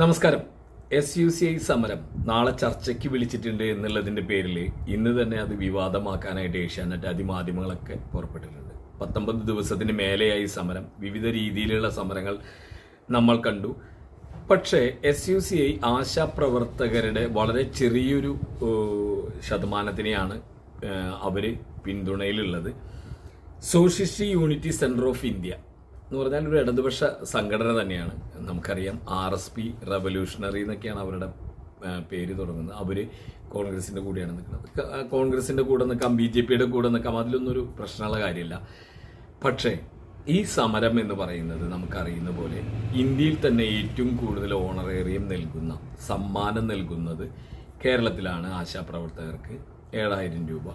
നമസ്കാരം. S U C I സമരം നാളെ ചർച്ചയ്ക്ക് വിളിച്ചിട്ടുണ്ട് എന്നുള്ളതിന്റെ പേരിൽ ഇന്ന് തന്നെ അത് വിവാദമാക്കാനായിട്ട് ഏഷ്യാനെറ്റ് അതിമാധ്യമങ്ങളൊക്കെ പുറപ്പെട്ടിട്ടുണ്ട്. പത്തൊമ്പത് ദിവസത്തിന് മേലെയായി സമരം. വിവിധ രീതിയിലുള്ള സമരങ്ങൾ നമ്മൾ കണ്ടു. പക്ഷേ എസ് യു സി ഐ ആശാപ്രവർത്തകരുടെ വളരെ ചെറിയൊരു ശതമാനത്തിനെയാണ് അവർ പിന്തുണയിലുള്ളത്. Socialist unity centre of India എന്ന് പറഞ്ഞാൽ ഒരു ഇടതുപക്ഷ സംഘടന തന്നെയാണ്. നമുക്കറിയാം ആർ എസ് പി റവല്യൂഷണറി എന്നൊക്കെയാണ് അവരുടെ പേര് തുടങ്ങുന്നത്. അവർ കോൺഗ്രസിന്റെ കൂടെയാണ് നിൽക്കുന്നത്. കോൺഗ്രസിന്റെ കൂടെ നിൽക്കാം ബി ജെ പിയുടെ കൂടെ നിൽക്കാം അതിലൊന്നും ഒരു പ്രശ്നമുള്ള കാര്യമില്ല. പക്ഷേ ഈ സമരം എന്ന് പറയുന്നത് നമുക്കറിയുന്ന പോലെ ഇന്ത്യയിൽ തന്നെ ഏറ്റവും കൂടുതൽ ഓണറേറിയം നൽകുന്ന സമ്മാനം നൽകുന്നത് കേരളത്തിലാണ് ആശാപ്രവർത്തകർക്ക് ഏഴായിരം രൂപ.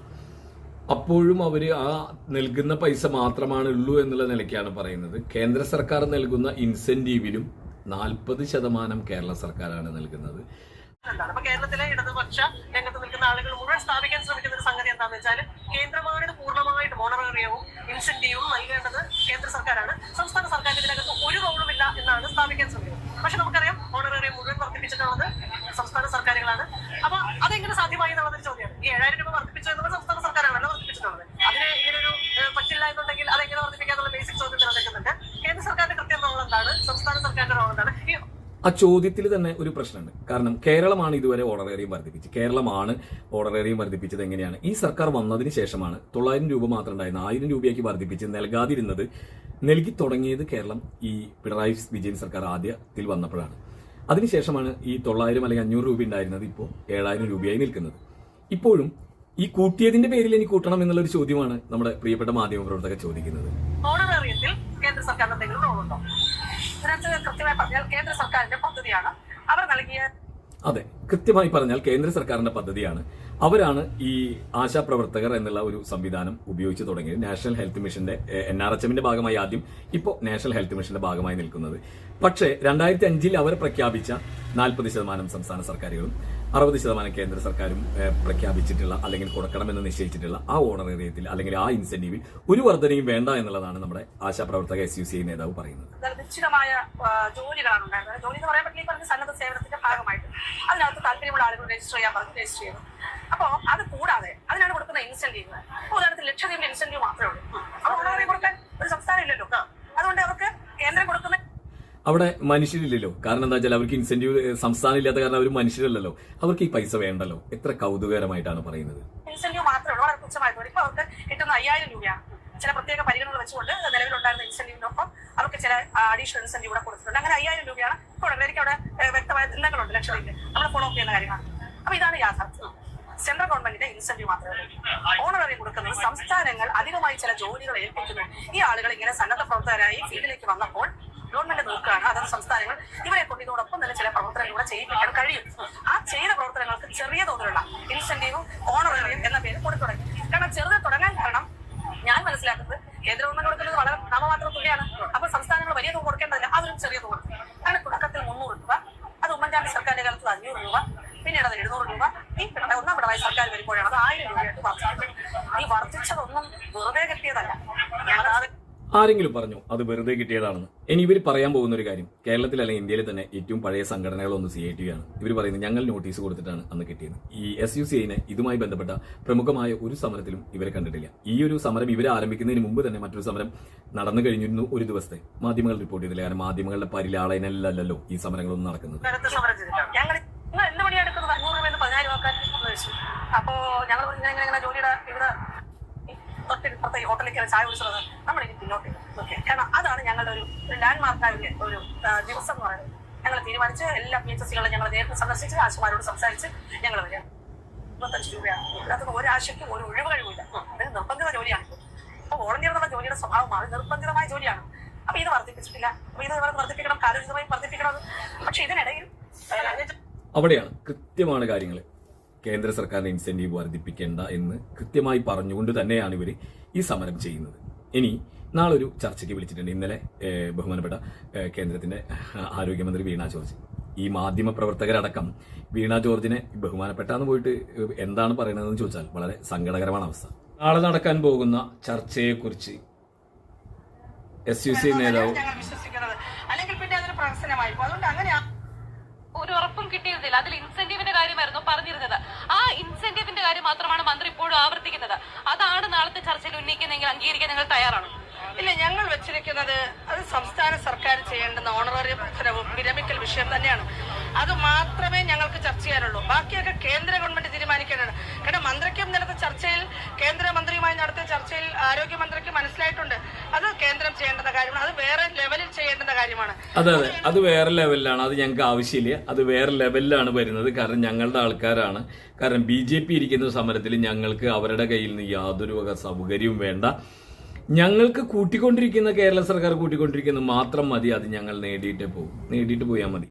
അപ്പോഴും അവർ ആ നൽകുന്ന പൈസ മാത്രമാണ് ഉള്ളൂ എന്നുള്ള നിലയ്ക്കാണ് പറയുന്നത്. കേന്ദ്ര സർക്കാർ നൽകുന്ന ഇൻസെന്റീവിലും നാൽപ്പത് ശതമാനം കേരള സർക്കാരാണ് നൽകുന്നത്. കേരളത്തിലെ ഇടതുപക്ഷ രംഗത്ത് നിൽക്കുന്ന ആളുകൾ മുഴുവൻ സ്ഥാപിക്കാൻ ശ്രമിക്കുന്ന ഒരു സംഗതി എന്താണെന്ന് വെച്ചാൽ കേന്ദ്രമാരുടെ പൂർണമായിട്ട് മോണറേറിയവും ഇൻസെന്റീവും നൽകേണ്ടത് കേന്ദ്ര സർക്കാരാണ്. സംസ്ഥാന സർക്കാരിന് ഇതിനകത്ത് ഒരു റോളുമില്ല എന്നാണ് സ്ഥാപിക്കാൻ ശ്രമിക്കുന്നത്. പക്ഷെ നമുക്കറിയാം മോണറേറിയം മുഴുവൻ വർദ്ധിപ്പിച്ചിട്ടുള്ളത് സംസ്ഥാന സർക്കാരുകളാണ് അപ്പൊ അതെങ്ങനെ സാധ്യമായി എന്നുള്ളതൊരു ചോദ്യമാണ് ഈ ഏഴായിരം രൂപ വർദ്ധിപ്പിച്ചു എന്നുള്ളത് സംസ്ഥാന സർക്കാരാണല്ലോ വർദ്ധിപ്പിച്ചിട്ടുള്ളത് അതിന് ഇങ്ങനൊരു ഏഹ്, പറ്റില്ല എന്നുണ്ടെങ്കിൽ അതെങ്ങനെ വർദ്ധിപ്പിക്കാന്നുള്ള ബേസിക് ചോദ്യം നിലനിൽക്കുന്നുണ്ട് കേന്ദ്ര സർക്കാരിന്റെ കൃത്യം റോൾ എന്താണ് സംസ്ഥാന സർക്കാരിന്റെ റോൾ എന്താണ് ഈ ആ ചോദ്യത്തിൽ തന്നെ ഒരു പ്രശ്നമുണ്ട്. കാരണം കേരളമാണ് ഇതുവരെ ഓണറേറിയം വർദ്ധിപ്പിച്ചത്. കേരളമാണ് ഓണറേറിയം വർദ്ധിപ്പിച്ചത് എങ്ങനെയാണ്? ഈ സർക്കാർ വന്നതിന് ശേഷമാണ് തൊള്ളായിരം രൂപ മാത്രം ഉണ്ടായിരുന്ന ആയിരം രൂപയാക്കി വർദ്ധിപ്പിച്ച് നൽകാതിരുന്നത് നൽകി തുടങ്ങിയത് കേരളം ഈ പിണറായി വിജയൻ സർക്കാർ ആദ്യത്തിൽ വന്നപ്പോഴാണ്. അതിനുശേഷമാണ് ഈ തൊള്ളായിരം അല്ലെങ്കിൽ അഞ്ഞൂറ് രൂപ ഉണ്ടായിരുന്നത് ഇപ്പോൾ ഏഴായിരം രൂപയായി നിൽക്കുന്നത്. ഇപ്പോഴും ഈ കൂട്ടിയതിന്റെ പേരിൽ എനിക്ക് കൂട്ടണം എന്നുള്ള ഒരു ചോദ്യമാണ് നമ്മുടെ പ്രിയപ്പെട്ട മാധ്യമ പ്രവർത്തകർ ചോദിക്കുന്നത്. ഓണറേറിയത്തിൽ കേന്ദ്ര സർക്കാരിന് പറഞ്ഞാൽ കേന്ദ്ര പദ്ധതിയാണ്. അവർ നൽകിയ അതെ കൃത്യമായി പറഞ്ഞാൽ കേന്ദ്ര സർക്കാരിന്റെ പദ്ധതിയാണ്. അവരാണ് ഈ ആശാപ്രവർത്തകർ എന്നുള്ള ഒരു സംവിധാനം ഉപയോഗിച്ച് തുടങ്ങിയത്. നാഷണൽ ഹെൽത്ത് മിഷന്റെ എൻ ആർ എച്ച് എമ്മിന്റെ ഭാഗമായി ആദ്യം ഇപ്പോൾ നാഷണൽ ഹെൽത്ത് മിഷന്റെ ഭാഗമായി നിൽക്കുന്നത്. പക്ഷേ രണ്ടായിരത്തി അഞ്ചിൽ അവർ പ്രഖ്യാപിച്ച നാൽപ്പത് ശതമാനം സംസ്ഥാന സർക്കാരുകളും അറുപത് ശതമാനം കേന്ദ്ര സർക്കാരും പ്രഖ്യാപിച്ചിട്ടുള്ള അല്ലെങ്കിൽ കൊടുക്കണമെന്ന് നിശ്ചയിച്ചിട്ടുള്ള ആ ഓണറേറിയത്തിൽ അല്ലെങ്കിൽ ആ ഇൻസെന്റീവിൽ ഒരു വർധനയും വേണ്ട എന്നുള്ളതാണ് നമ്മുടെ ആശാപ്രവർത്തക എസ് യു സി നേതാവ് പറയുന്നത്. നിശ്ചിതമായ ജോലികളാണ് ഉണ്ടായിരുന്നത്. ജോലി എന്ന് പറഞ്ഞ സേവനത്തിന്റെ ഭാഗമായിട്ട്. അതിനകത്ത് താല്പര്യമുള്ള ആളുകൾ രജിസ്റ്റർ ചെയ്യാൻ പറഞ്ഞു രജിസ്റ്റർ അപ്പോൾ അത് കൂടാതെ അതിനാണ് കൊടുക്കുന്ന ഇൻസെന്റീവ് ഉദാഹരണത്തിന് ലക്ഷദ്വീപിന്റെ ഇൻസെന്റീവ് മാത്രമേ ഉള്ളൂ അപ്പോൾ ഓണറേറിയം കൊടുക്കാൻ ഒരു സംസ്ഥാനം ഇല്ലല്ലോ അതുകൊണ്ട് അവർക്ക് കേന്ദ്രം കൊടുക്കുന്ന അവിടെ മനുഷ്യരില്ലല്ലോ. കാരണം എന്താ വെച്ചാൽ അവർക്ക് ഇൻസെന്റീവ് സംസ്ഥാനം ഇല്ലാത്ത കാരണം അവർ മനുഷ്യരല്ലല്ലോ. അവർക്ക് ഈ പൈസ വേണ്ടല്ലോ. എത്ര കൗതുകകരമായിട്ടാണ് പറയുന്നത്. ഇൻസെന്റീവ് മാത്രമേ വളരെ അവർക്ക് കിട്ടുന്ന അയ്യായിരം രൂപയാണ് ചില പ്രത്യേക പരിഗണന വെച്ചുകൊണ്ട് നിലവിലുണ്ടായിരുന്ന ഇൻസെന്റീവിനൊപ്പം അവർക്ക് ചില അഡീഷണൽ ഇൻസെന്റീവ് കൂടെ കൊടുത്തിട്ടുണ്ട്. അങ്ങനെ അയ്യായിരം രൂപയാണ്. എനിക്ക് അവിടെ വ്യക്തമായ ബന്ധങ്ങളുണ്ട് ലക്ഷദ്വീപിൽ നമ്മൾ ഫോളോ ചെയ്യുന്ന കാര്യമാണ് അപ്പൊ ഇതാണ് യാഥാർത്ഥ്യം. സെൻട്രൽ ഗവൺമെന്റിന്റെ ഇൻസെന്റീവ് മാത്രമേ ഓണററി കൊടുക്കുന്നത് സംസ്ഥാനങ്ങൾ അധികമായി ചില ജോലികൾ ഏൽപ്പിക്കുന്നു ഈ ആളുകൾ ഇങ്ങനെ സന്നദ്ധ പ്രവർത്തകരായി ഫീൽഡിലേക്ക് വന്നപ്പോൾ ഗവൺമെന്റ് നോക്കുകയാണ്. അതത് സംസ്ഥാനങ്ങൾ. ഇവരെ കൊണ്ട് ഇതോടൊപ്പം തന്നെ ചില പ്രവർത്തനങ്ങൾ ചെയ്യിപ്പിക്കാൻ കഴിയും. ആ ചെയ്ത പ്രവർത്തനങ്ങൾക്ക് ചെറിയ തോതിലുള്ള ഇൻസെന്റീവും ഓണററിയും എന്ന പേര് കൊടുത്തു തുടങ്ങി. കാരണം ചെറുത് തുടങ്ങാൻ കാരണം ഞാൻ മനസ്സിലാക്കുന്നത് കേന്ദ്ര ഗവൺമെന്റ് കൊടുക്കുന്നത് വളരെ നാമമാത്ര തുകയാണ്. അപ്പൊ സംസ്ഥാനങ്ങൾ വലിയ തുക കൊടുക്കേണ്ടതില്ല. അതൊരു ചെറിയ തുക. അങ്ങനെ തുടക്കത്തിൽ മുന്നൂറ് രൂപ അത് ഉമ്മൻചാണ്ടി സർക്കാരിന്റെ കാലത്ത് അഞ്ഞൂറ് രൂപ പിന്നീട് അത് എഴുന്നൂറ് രൂപ ഈ ഒന്നാം പിണറായി സർക്കാർ വരുമ്പോഴാണ് അത് ആയിരം രൂപയായിട്ട് വർദ്ധിച്ചത് ഈ വർദ്ധിച്ചതൊന്നും വെറുതെ കിട്ടിയതല്ല ഞങ്ങൾ അത് ആരെങ്കിലും പറഞ്ഞു അത് വെറുതെ കിട്ടിയതാണെന്ന്. ഇനി ഇവർ പറയാൻ പോകുന്ന ഒരു കാര്യം കേരളത്തിൽ അല്ലെങ്കിൽ ഇന്ത്യയിൽ തന്നെ ഏറ്റവും പഴയ സംഘടനകളൊന്ന് സി ഐ ടി ആണ്. ഇവർ പറയുന്നത് ഞങ്ങൾ നോട്ടീസ് കൊടുത്തിട്ടാണ് അന്ന് കിട്ടിയത്. ഈ എസ് യു സി ഐനെ ഇതുമായി ബന്ധപ്പെട്ട പ്രമുഖമായ ഒരു സമരത്തിലും ഇവരെ കണ്ടിട്ടില്ല. ഈ ഒരു സമരം ഇവരെ ആരംഭിക്കുന്നതിന് മുമ്പ് തന്നെ മറ്റൊരു സമരം നടന്നു കഴിഞ്ഞിരുന്നു ഒരു ദിവസത്തെ. മാധ്യമങ്ങൾ റിപ്പോർട്ട് ചെയ്തില്ല. കാരണം മാധ്യമങ്ങളുടെ പരിലാളനല്ലല്ലോ ഈ സമരങ്ങളൊന്നും നടക്കുന്നത്. അപ്പോ ഞങ്ങൾ ഇങ്ങനെ ഇങ്ങനെ ജോലിയുടെ ഇവിടെ തൊട്ടിപ്പുറത്തെ ഈ ഹോട്ടലിൽ കയറി ചായ കുടിച്ചത് നമ്മൾ ഇനി പിന്നോട്ട് കാരണം അതാണ് ഞങ്ങളുടെ ഒരു ഒരു ലാൻഡ് മാർക്കായ ഒരു ദിവസം എന്ന് പറയുന്നത്. ഞങ്ങൾ തീരുമാനിച്ച് എല്ലാ പി എച്ച് എസ് സികളും ഞങ്ങൾ നേരിട്ട് സന്ദർശിച്ച് ആശുമാരോട് സംസാരിച്ച് ഞങ്ങൾ വരിക. ഇരുപത്തഞ്ച് രൂപയാണ്. അതൊക്കെ ഒരാശയ്ക്കും ഒരു ഒഴിവ് കഴിവില്ല ഇത് നിർബന്ധിത ജോലിയാണ്. അപ്പൊ വോളണ്ടിയർ എന്നുള്ള ജോലിയുടെ സ്വഭാവമാണ് നിർബന്ധിതമായ ജോലിയാണ്. അപ്പൊ ഇത് വർദ്ധിപ്പിച്ചിട്ടില്ല. അപ്പൊ ഇത് വർദ്ധിപ്പിക്കണം കാലോചിതമായി വർദ്ധിപ്പിക്കണം പക്ഷെ ഇതിനിടയിൽ അവിടെയാണ് കൃത്യമാണ് കാര്യങ്ങൾ കേന്ദ്ര സർക്കാരിന്റെ ഇൻസെന്റീവ് വർദ്ധിപ്പിക്കേണ്ട എന്ന് കൃത്യമായി പറഞ്ഞുകൊണ്ട് തന്നെയാണ് ഇവർ ഈ സമരം ചെയ്യുന്നത്. ഇനി നാളെ ഒരു ചർച്ചയ്ക്ക് വിളിച്ചിട്ടുണ്ട്. ഇന്നലെ ബഹുമാനപ്പെട്ട കേന്ദ്രത്തിന്റെ ആരോഗ്യമന്ത്രി വീണ ജോർജ്. ഈ മാധ്യമ പ്രവർത്തകരടക്കം വീണ ജോർജിനെ ബഹുമാനപ്പെട്ടാന്ന് പോയിട്ട് എന്താണ് പറയുന്നതെന്ന് ചോദിച്ചാൽ വളരെ സങ്കടകരമാണ് അവസ്ഥ. നാളെ നടക്കാൻ പോകുന്ന ചർച്ചയെക്കുറിച്ച് എസ് യു സി നേതാവ് അല്ലെങ്കിൽ പിന്നെ അതൊരു പ്രഹസനമായി അതുകൊണ്ട് അങ്ങനെ ഒരു ഉറപ്പും കിട്ടിയിരുന്നില്ല. അതിൽ ഇൻസെന്റീവിന്റെ കാര്യം മാത്രമാണ് മന്ത്രി ഇപ്പോഴും ആവർത്തിക്കുന്നത്. അതാണ് നാളത്തെ ചർച്ചയിൽ ഉന്നയിക്കുന്നതെങ്കിൽ അംഗീകരിക്കാൻ നിങ്ങൾ തയ്യാറാണ്. ഇല്ല ഞങ്ങൾ വെച്ചിരിക്കുന്നത് അത് സംസ്ഥാന സർക്കാർ ചെയ്യേണ്ടുന്ന ഓണറേറിയം ഉത്തരവും വിരമിക്കൽ വിഷയം തന്നെയാണ്. അത് മാത്രമേ ഞങ്ങൾക്ക് ചർച്ച ചെയ്യാനുള്ളൂ. ബാക്കിയൊക്കെ കേന്ദ്ര ഗവൺമെന്റ് തീരുമാനിക്കാനാണ്. കാരണം മന്ത്രിക്കും നടത്ത ചർച്ചയിൽ കേന്ദ്രമന്ത്രിയുമായി നടത്തിയ ചർച്ചയിൽ ആരോഗ്യമന്ത്രിക്ക് മനസ്സിലായിട്ടുണ്ട്. കേന്ദ്രം ചെയ്യേണ്ടുന്ന കാര്യമാണ്. അത് വേറെ ലെവലിൽ ചെയ്യേണ്ടുന്ന കാര്യമാണ്. അതെ അതെ. അത് വേറെ ലെവലിലാണ്. അത് ഞങ്ങൾക്ക് ആവശ്യമില്ല. അത് വേറെ ലെവലിലാണ് വരുന്നത്. കാരണം ഞങ്ങളുടെ ആൾക്കാരാണ്. കാരണം ബി ജെ പി ഇരിക്കുന്ന സമരത്തിൽ ഞങ്ങൾക്ക് അവരുടെ കയ്യിൽ നിന്ന് യാതൊരു വക സൗകര്യവും വേണ്ട. ഞങ്ങൾക്ക് കൂട്ടിക്കൊണ്ടിരിക്കുന്ന കേരള സർക്കാർ കൂട്ടിക്കൊണ്ടിരിക്കുന്നത് മാത്രം മതി. അത് ഞങ്ങൾ നേടിയിട്ടേ പോകും. നേടിയിട്ട് പോയാൽ മതി.